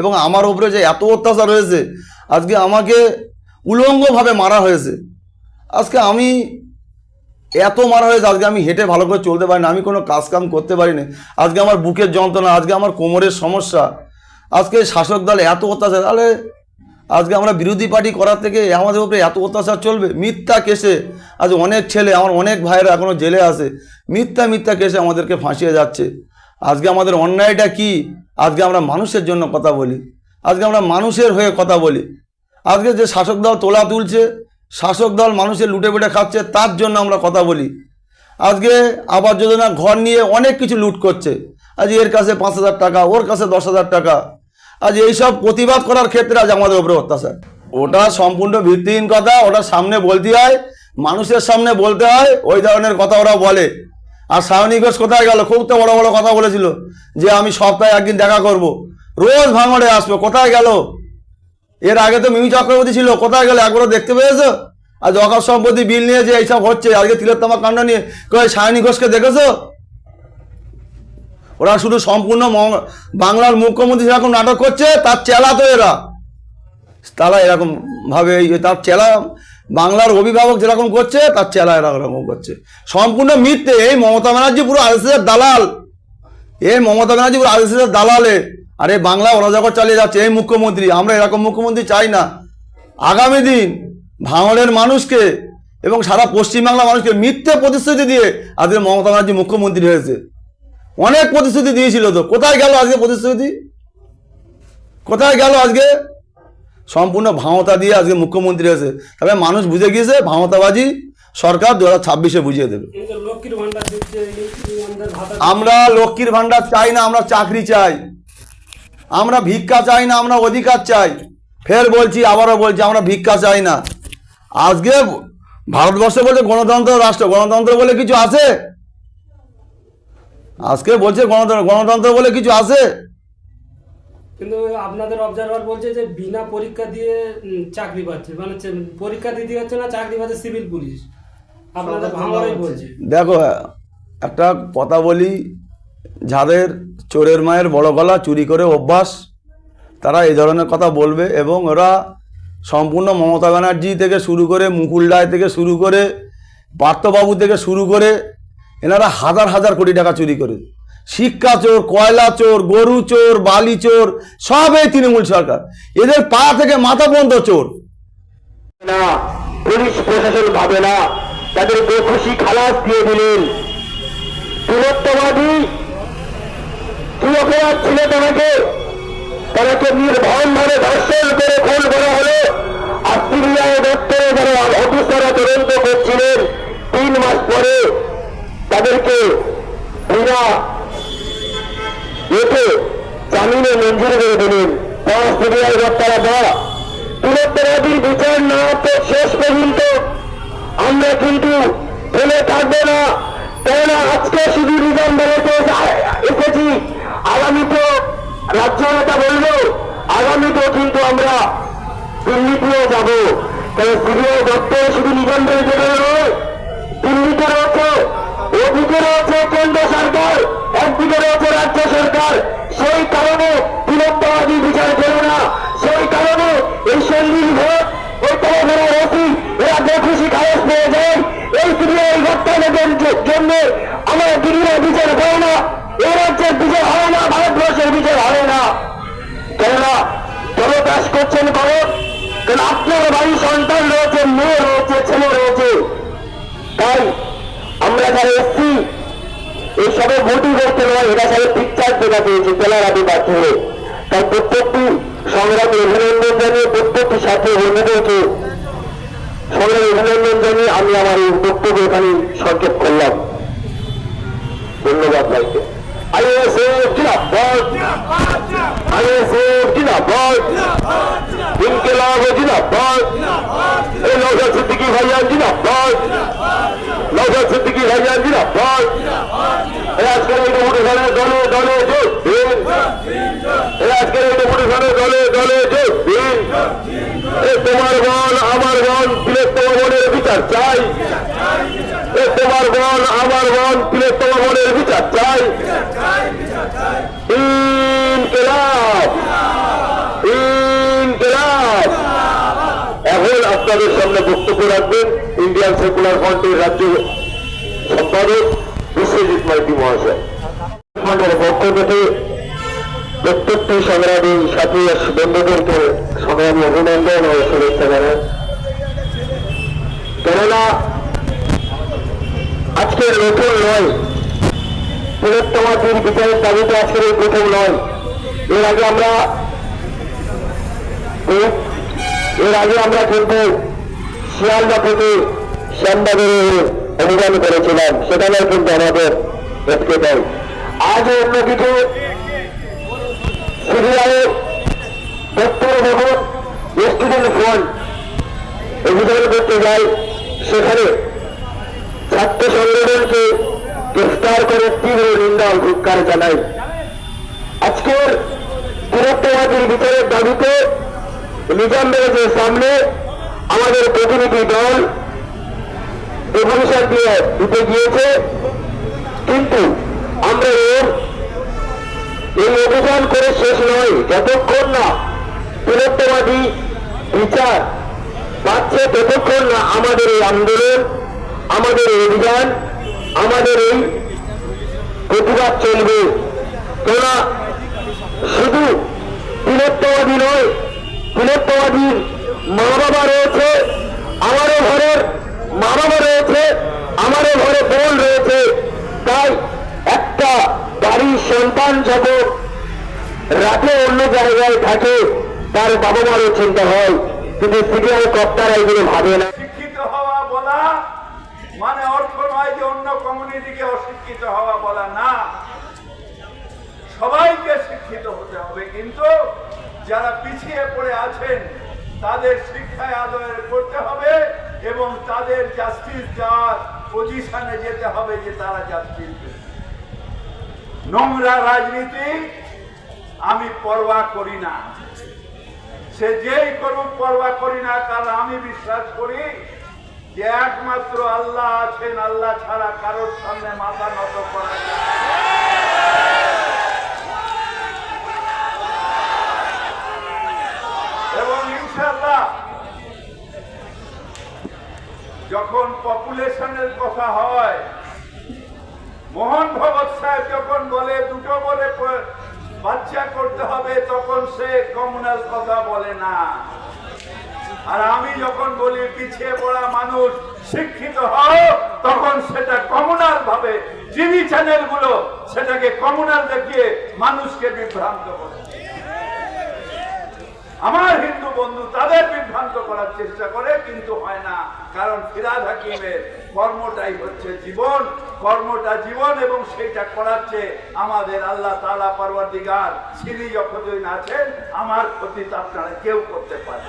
এবং আমার উপরে যে এত অত্যাচার হয়েছে, আজকে আমাকে উলঙ্গভাবে মারা হয়েছে। আজকে আমি এত মারা হয়েছে, আজকে আমি হেঁটে ভালো করে চলতে পারি না আমি কোনো কাজ কাম করতে পারি না আজকে আমার বুকের যন্ত্রণা, আজকে আমার কোমরের সমস্যা, আজকে শাসক দল এত অত্যাচার তাহলে আজকে আমরা বিরোধী পার্টি করার থেকে আমাদের উপরে এত অত্যাচার চলবে? মিথ্যা কেসে, আজ অনেক ছেলে, আমার অনেক ভাইয়েরা এখনও জেলে আছে। মিথ্যা মিথ্যা কেসে আমাদেরকে ফাঁসিয়ে যাচ্ছে। আজকে আমাদের অন্যায়টা কি? আজকে আমরা মানুষের জন্য কথা বলি, আজকে আমরা মানুষের হয়ে কথা বলি। আজকে যে শাসক দল তোলা তুলছে, শাসক দল মানুষের লুটে পুটে খাচ্ছে, তার জন্য আমরা কথা বলি। আজকে আবাস যোজনা ঘর নিয়ে অনেক কিছু লুট করছে। আজ এর কাছে পাঁচ হাজার টাকা, ওর কাছে দশ হাজার টাকা। আজ এইসব প্রতিবাদ করার ক্ষেত্রে আজ আমাদের উপরে অত্যাচার। ওটা সম্পূর্ণ ভিত্তিহীন কথা, ওটা সামনে বলতে হয়, মানুষের সামনে বলতে হয়, ওই ধরনের কথা ওরা বলে। আর সায়নী ঘোষ কোথায় গেল? খুব তো বড় বড় কথা বলেছিল যে আমি সপ্তাহে একদিন দেখা করব। রোজ ভাঙড়ে আসব। কোথায় গেল? এর আগে তো মিমি চক্রবর্তী ছিল। কোথায় গেল? একবারও দেখতে পেয়েছ? আর অকাশ সম্পত্তি বিল নিয়ে যে এইসব হচ্ছে, আজকে তিলোত্তমা কাণ্ড নিয়ে কয়ে সায়নী ঘোষকে দেখেছ? ওরা শুধু সম্পূর্ণ বাংলার মুখ্যমন্ত্রী যেরকম নাটক করছে, তার চেলা তো এরা। তারা এরকম ভাবে তার চেলা বাংলার অভিভাবক যেরকম করছে, তার চেলা এরা এরকম করছে। সম্পূর্ণ মিথ্যে। এই মমতা ব্যানার্জি পুরো আরএসএসের দালাল। এই মমতা ব্যানার্জি পুরো আরএসএসের দালালে। আরে বাংলা অরাজকর চালিয়ে যাচ্ছে। এই মুখ্যমন্ত্রী, আমরা এরকম মুখ্যমন্ত্রী চাই না। আগামী দিন ভাঙড়ের মানুষকে এবং সারা পশ্চিমবাংলা মানুষকে মিথ্যে প্রতিশ্রুতি দিয়ে আজকে মমতা ব্যানার্জি মুখ্যমন্ত্রী হয়েছে। অনেক প্রতিশ্রুতি দিয়েছিল তো। কোথায় গেল আজকে প্রতিশ্রুতি? কোথায় গেল আজকে? সম্পূর্ণ ভাঁওতা দিয়ে আজকে মুখ্যমন্ত্রী হয়েছে তবে মানুষ বুঝে গিয়েছে ভাঁওতাবাজি সরকার দু হাজার ছাব্বিশে বুঝিয়ে দেবে। আমরা লক্ষ্মীর ভাণ্ডার চাই না আমরা চাকরি চাই। আমরা ভিক্ষা চাই না আমরা অধিকার চাই। ফের বলছি আবারও বলছি আমরা ভিক্ষা চাই না। আজকে ভারতবর্ষ বলছে গণতন্ত্র রাষ্ট্র। গণতন্ত্র বলে কিছু আছে? আজকে বলছে গণতন্ত্র গণতন্ত্র বলে কিছু আছে? কিন্তু আপনাদের অবজারভার বলছে যে বিনা পরীক্ষা দিয়ে চাকরি পাচ্ছে। মানে পরীক্ষা দিতে হচ্ছে না চাকরি পাচ্ছে সিভিল পুলিশ আপনাদের ভাঙড়াই বলছে। দেখো একটা কথা বলি যাদের চোরের মায়ের বড় গলা চুরি করে অভ্যাস তারা এই ধরনের কথা বলবে এবং ওরা সম্পূর্ণ মমতা ব্যানার্জি থেকে শুরু করে মুকুল রায় থেকে শুরু করে পার্থবাবু থেকে শুরু করে এনারা হাজার হাজার কোটি টাকা চুরি করে। শিক্ষা চোর, কয়লা চোর, গরু চোর, বালি চোর সব এই তৃণমূল সরকার। এদের পা থেকে মাথা পর্যন্ত চোর। না, পুলিশ প্রশাসন ভাবে না। তাদের বেখুশি খালাস দিয়ে দিলেন। দূরত্ববাদী কি অপরাধ ছিল তোমাকে তাদেরকে নির্ভয় ভাবে ধর্ষণ করে খুন করা হলো। আর সিবিআই দপ্তরে যারা অফিসাররা তদন্ত করছিলেন, তিন মাস পরে তাদেরকে বিনা এতে জামিনে মঞ্জুর করে দিলেন। তারা সিবিআই দপ্তরা দেওয়া বৃহত্তরাদির বিচার না হতে শেষ পর্যন্ত আমরা কিন্তু ফেলে থাকব না। কেননা আজকে শুধু নিজাম বেরোতে এসেছি। আগামীতে রাজ্য নেতা বলব, আগামীতেও কিন্তু আমরা দিল্লিতেও যাব। কারণ সিবিআই দপ্তরে শুধু নিজাম বেরোতে নয়, দিল্লিতে রয়েছে ওদিকে রয়েছে কেন্দ্র সরকার। রয়েছে রাজ্য সরকার। সেই কারণে বিলম্ববাদী বিচার করে না। সেই কারণে এই সংগীত ভোট ওই তরফেরা রসি এরা বেখুশি খায়স পেয়ে যায়, এই সিবিআই ঘটনাদের জন্য আমার দিল্লির বিচার হয় না। এই রাজ্যের বিচার হয় না, ভারতবর্ষের বিচার হয় না। কেননা জনদাস করছেন করো কেন আপনার বাড়ি সন্তান রয়েছে, মেয়ে রয়েছে, ছেলে রয়েছে। তাই আমরা যারা এসছি এইসবে ভোটই করতে নয় এটা সবাই পিকচার দেখা পেয়েছি তেলারাটি মাধ্যমে তাই প্রত্যেকটি সংগ্রামী অভিনন্দন জানিয়ে প্রত্যেকটি সাথে বন্ধুদেরকে সংগ্রামী অভিনন্দন জানিয়ে আমি আমার এই বক্তব্য এখানে সংক্ষেপ করলাম। ধন্যবাদ ভাইকে। আইএসএফ জিনাবাদ আইএসএফ জিনাবাদ ইনকেলাব জিনাবাদ এই নৌকা সিদ্দিকি ভাইয়ান জিনাবাদ এই আজকের এই ডেপুটেশনের দলে দলে যোগ দিন আজকের এই ডেপুটেশনের দলে দলে যোগ দিন তোমার বল আমার বল বীরত্ব বনের বিচার চাই তোমার বোন আমার বোন তিলোত্তমা বোনের বিচার চাই ইনকিলাব ইনকিলাব এখন আপনাদের সামনে বক্তব্য রাখবেন ইন্ডিয়ান সেকুলার ফ্রন্টের রাজ্য সম্পাদক বিশ্বজিৎ মাইতি মহাশয় পক্ষ থেকে প্রত্যেকটি সংগ্রামী সাথী বন্ধুদেরকে সংগ্রামী অভিনন্দন ও শুভেচ্ছা জানাই। কেননা আজকের নতুন নয়। তিলোত্তমাটির বিচারের দাবিতে আজকের এই প্রথম নয়। এর আগে আমরা এর আগে আমরা কিন্তু শিয়ালদা থেকে শ্যামবাজারে অভিযান করেছিলাম সেখানেও কিন্তু আমাদের দেখতে পাই আজ অন্য কিছু অভিযান করতে সেখানে ছাত্র সংগঠনকে করে নিন্দা বিচারের দাবিতে নিজাম ব্যারেজের সামনে আমাদের প্রতিনিধি দল ডেপুটেশন দিয়ে দিতে গিয়েছে। কিন্তু আমরা এর এই অভিযান করে শেষ নয়, যতক্ষণ না তিলোত্তমাটি বিচার পাচ্ছে ততক্ষণ না আমাদের এই আন্দোলন, আমাদের এই অভিযান, আমাদের এই প্রতিবাদ চলবে। তোরা শুধু তিলোত্তমাদি নয় তিলোত্তমাদির মা বাবা রয়েছে, আমারও ঘরের মা রয়েছে, আমারও ঘরে বোন রয়েছে। তাই একটা বাড়ির সন্তান যখন রাতে অন্য জায়গায় থাকে, তার বাবা মারও চিন্তা হয়, কিন্তু সিবিআই কর্তারা এগুলো ভাবে না। শিক্ষিত হওয়া বলা মানে অর্থ নয় যে অন্য কমিউনিটিকে অশিক্ষিত হওয়া বলা না। সবাইকে শিক্ষিত হতে হবে, কিন্তু যারা পিছিয়ে পড়ে আছেন, তাদের শিক্ষায় আদয় করতে হবে। এবং তাদের জাস্টিস দেওয়ার পজিশনে যেতে হবে যে তারা জাস্টিস নোংরা রাজনীতি আমি পরোয়া করি না। সে যেই করুক পরোয়া করি না, কারণ আমি বিশ্বাস করি যে একমাত্র আল্লাহ আছেন, আল্লাহ ছাড়া কারোর সামনে মাথা নত করা যায় না। এবং ইনশাল্লাহ যখন পপুলেশনের কথা হয়। মোহন ভগৎ সাহেব যখন বলে, দুটো বলে বাচ্চা করতে হবে, তখন সে কমনাল কথা বলে না। আর আমি যখন বলি, পিছিয়ে পড়া মানুষ শিক্ষিত হও, তখন সেটা কমনাল ভাবে, টিভি চ্যানেলগুলো সেটাকে কমনাল দেখিয়ে মানুষকে বিভ্রান্ত করে। আমার হিন্দু বন্ধু তাদের বিভ্রান্ত করার চেষ্টা করে, কিন্তু হয় না। কারণ ফিরাজ হাকিমের কর্মটাই হচ্ছে জীবন। কর্মটা জীবন এবং সেটা করাচ্ছে আমাদের আল্লাহ তালা পার্বতীগার সিঁড়ি যখন আছেন, আমার ক্ষতি আপনারা কেউ করতে পারে